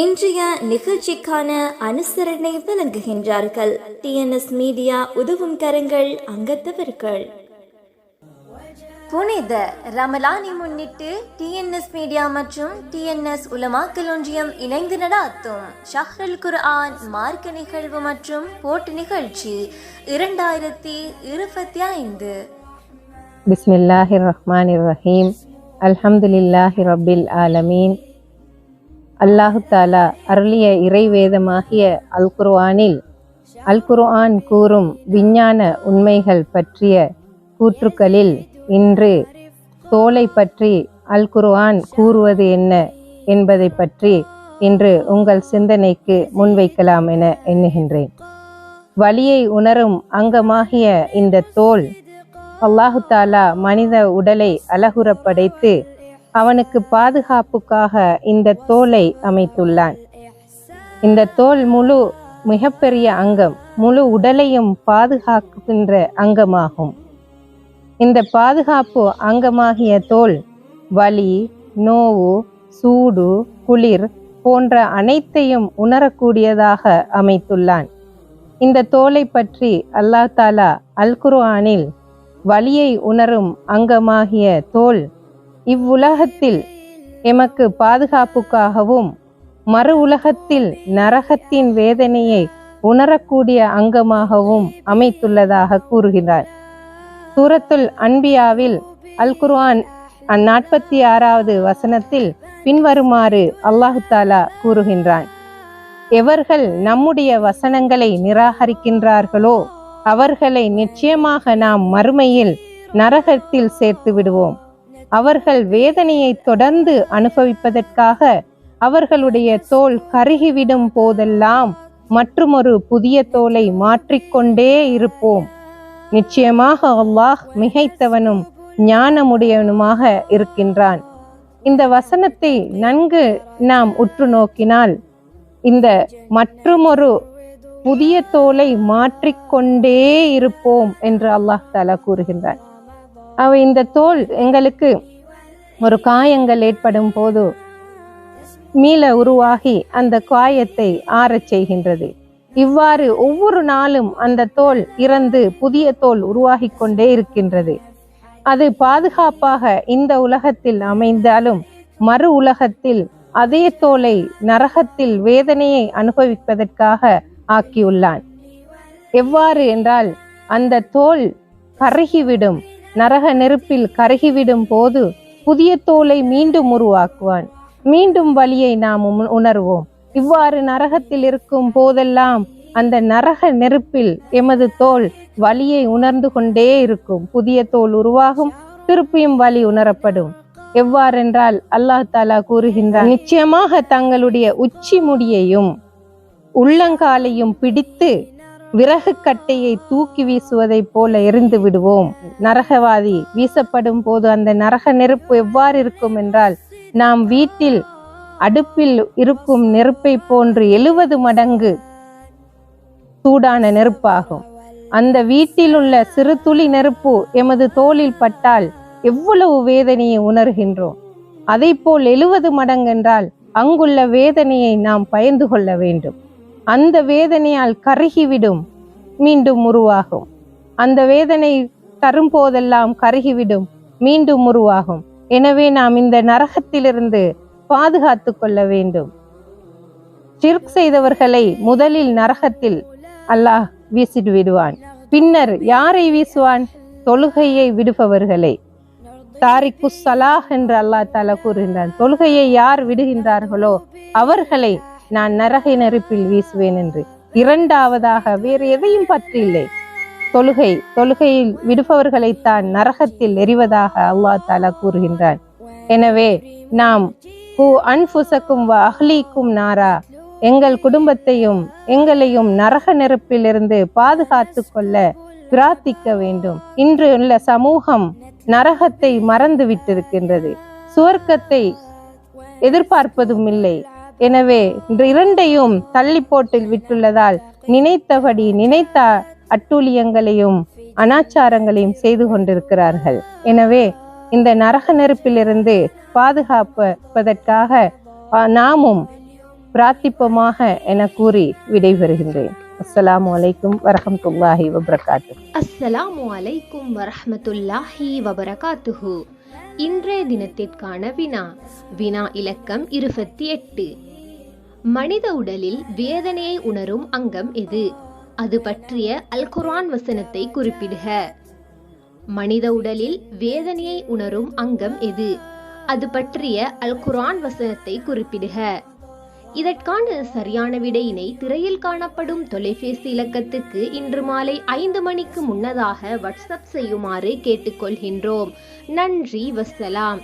இன்றைய நிகழ்ச்சிக்கான அனுசரணை வழங்குகின்றார்கள் டிஎன்எஸ் மீடியா உதவும் கரங்கள் அங்கத்தவர்கள். புனித ரமலானை முன்னிட்டு டிஎன்எஸ் மீடியா மற்றும் டிஎன்எஸ் உலமாக்கல் ஒன்றியம் இணைந்து நடாத்தும் ஷஹ்ரல் குர்ஆன் மார்க்க நிகழ்வு மற்றும் போட்டி நிகழ்ச்சி இரண்டாயிரத்தி இருபத்தி ஐந்து பிஸ்மில்லாஹிர் ரஹ்மானிர் ரஹீம். அல்ஹம்துலில்லாஹி ரப்பில் ஆலமீன். அல்லாஹு தாலா அருளிய இறைவேதமாகிய அல் குர்ஆனில் அல் குர்ஆன் கூறும் விஞ்ஞான உண்மைகள் பற்றிய கூற்றுக்களில் இன்று தோலை பற்றி அல் குர்ஆன் கூறுவது என்ன என்பதை பற்றி இன்று உங்கள் சிந்தனைக்கு முன்வைக்கலாம் என எண்ணுகின்றேன். வலியை உணரும் அங்கமாகிய இந்த தோல் அல்லாஹு தாலா மனித உடலை அழகுற படைத்து அவனுக்கு பாதுகாப்புக்காக இந்த தோலை அமைத்துள்ளான். இந்த தோல் முழு மிகப்பெரிய அங்கம் முழு உடலையும் பாதுகாக்கின்ற அங்கமாகும். இந்த பாதுகாப்பு அங்கமாகிய தோல் வலி நோவு சூடு குளிர் போன்ற அனைத்தையும் உணரக்கூடியதாக அமைத்துள்ளான். இந்த தோலை பற்றி அல்லாஹ் தாலா அல்குர்ஆனில் வலியை உணரும் அங்கமாகிய தோல் இவ்வுலகத்தில் எமக்கு பாதுகாப்புக்காகவும் மறு உலகத்தில் நரகத்தின் வேதனையை உணரக்கூடிய அங்கமாகவும் அமைத்துள்ளதாக கூறுகிறார் சூரத்துல் அன்பியாவில் அல் குர்ஆன் நாற்பத்தி ஆறாவது வசனத்தில் பின்வருமாறு அல்லாஹு தாலா கூறுகின்றான். எவர்கள் நம்முடைய வசனங்களை நிராகரிக்கின்றார்களோ அவர்களை நிச்சயமாக நாம் மறுமையில் நரகத்தில் சேர்த்து விடுவோம். அவர்கள் வேதனையை தொடர்ந்து அனுபவிப்பதற்காக அவர்களுடைய தோல் கருகிவிடும் போதெல்லாம் மற்றுமொரு புதிய தோலை மாற்றிக்கொண்டே இருப்போம். நிச்சயமாக அல்லாஹ் மிகைத்தவனும் ஞானமுடையவனுமாக இருக்கின்றான். இந்த வசனத்தை நன்கு நாம் உற்று நோக்கினால் இந்த மற்றுமொரு புதிய தோலை மாற்றிக்கொண்டே இருப்போம் என்று அல்லாஹ் தாலா கூறுகின்றான். அவ இந்த தோல் எங்களுக்கு ஒரு காயங்கள் ஏற்படும் போது மீள உருவாகி அந்த காயத்தை ஆறச் செய்கின்றது. இவ்வாறு ஒவ்வொரு நாளும் அந்த தோல் இறந்து புதிய தோல் உருவாகி கொண்டே இருக்கின்றது. அது பாதுகாப்பாக இந்த உலகத்தில் அமைந்தாலும் மறு உலகத்தில் அதே தோலை நரகத்தில் வேதனையை அனுபவிப்பதற்காக ஆக்கியுள்ளான். எவ்வாறு என்றால் அந்த தோல் கருகிவிடும் நரக நெருப்பில் கருகிவிடும் போது புதிய தோலை மீண்டும் உருவாக்குவான். மீண்டும் வலியை நாம் உணர்வோம். இவ்வாறு நரகத்தில் இருக்கும் போதெல்லாம் அந்த நரக நெருப்பில் எமது தோல் வலியை உணர்ந்து கொண்டே இருக்கும். புதிய தோல் உருவாகும் திருப்பியும் வலி உணரப்படும். எவ்வாறென்றால் அல்லாஹ் தாலா கூறுகின்றார் நிச்சயமாக தங்களுடைய உச்சி முடியையும் உள்ளங்காலையும் பிடித்து விறகு கட்டையை தூக்கி வீசுவதைப் போல எரிந்து விடுவோம். நரகவாதி வீசப்படும் போது அந்த நரக நெருப்பு எவ்வாறு இருக்கும் என்றால் நாம் வீட்டில் அடுப்பில் இருக்கும் நெருப்பை போன்று எழுவது மடங்கு சூடான நெருப்பாகும். அந்த வீட்டில் உள்ள சிறு துளி நெருப்பு எமது தோளில் பட்டால் எவ்வளவு வேதனையை உணர்கின்றோம். அதை போல் எழுவது மடங்கென்றால் அங்குள்ள வேதனையை நாம் பயந்து கொள்ள வேண்டும். அந்த வேதனையால் கருகிவிடும் மீண்டும் உருவாகும். அந்த வேதனை தரும் போதெல்லாம் கருகிவிடும் மீண்டும் உருவாகும். எனவே நாம் இந்த நரகத்திலிருந்து பாதுகாத்து கொள்ள வேண்டும். சிர்க் செய்தவர்களை முதலில் நரகத்தில் அல்லாஹ் வீசிட்டு விடுவான் பின்னர் யாரை வீசுவான்? தொழுகையை விடுபவர்களை. தாரிக்கு சலாஹ் என்று அல்லாஹ் தாலா கூறுகின்றான். தொழுகையை யார் விடுகின்றார்களோ அவர்களை நான் நரகை நெருப்பில் வீசுவேன் என்று. இரண்டாவதாக வேறு எதையும் பற்றி இல்லை. தொழுகை தொழுகையில் விடுபவர்களைத்தான் நரகத்தில் எறிவதாக அல்லா தாலா கூறுகின்றான். எனவே நாம் கு அன்புசக்கும் அஹ்லீக்கும் நாரா எங்கள் குடும்பத்தையும் எங்களையும் நரக நெருப்பிலிருந்து பாதுகாத்து கொள்ள பிரார்த்திக்க வேண்டும். இன்று உள்ள சமூகம் நரகத்தை மறந்து விட்டிருக்கின்றது சுவர்க்கத்தை எதிர்பார்ப்பதும் இல்லை. எனவே இந்த இரண்டையும் தள்ளி போட்டு விட்டுள்ளதால் நினைத்தபடி நினைத்த அட்டூழியங்களையும் அனாச்சாரங்களையும் செய்து கொண்டிருக்கிறார்கள். எனவே இந்த நரக நெருப்பிலிருந்து பாதுகாப்பதற்காக நாமும் பிரார்த்திப்போமாக என கூறி விடைபெறுகின்றேன். அஸ்ஸலாமு அலைக்கும் வரஹமத்துல்லாஹி வபரகாத்து. அஸ்ஸலாமு வலைக்கும் வரஹமத்துல்லாஹி வபரகாத்துஹு. இன்றைய தினத்திற்கான வினா. வினா இலக்கம் இருபத்தி எட்டு. மனித உடலில் வேதனையை உணரும் அங்கம் எது? அது பற்றிய அல் குர்ஆன் வசனத்தை குறிப்பிடுக. மனித உடலில் வேதனையை உணரும் அங்கம் எது? அது பற்றிய அல் குர்ஆன் வசனத்தை குறிப்பிடுக. இதற்கான சரியான விடையினை திரையில் காணப்படும் தொலைபேசி இலக்கத்துக்கு இன்று மாலை ஐந்து மணிக்கு முன்னதாக வாட்ஸ்அப் செய்யுமாறு கேட்டுக்கொள்கின்றோம். நன்றி வசலாம்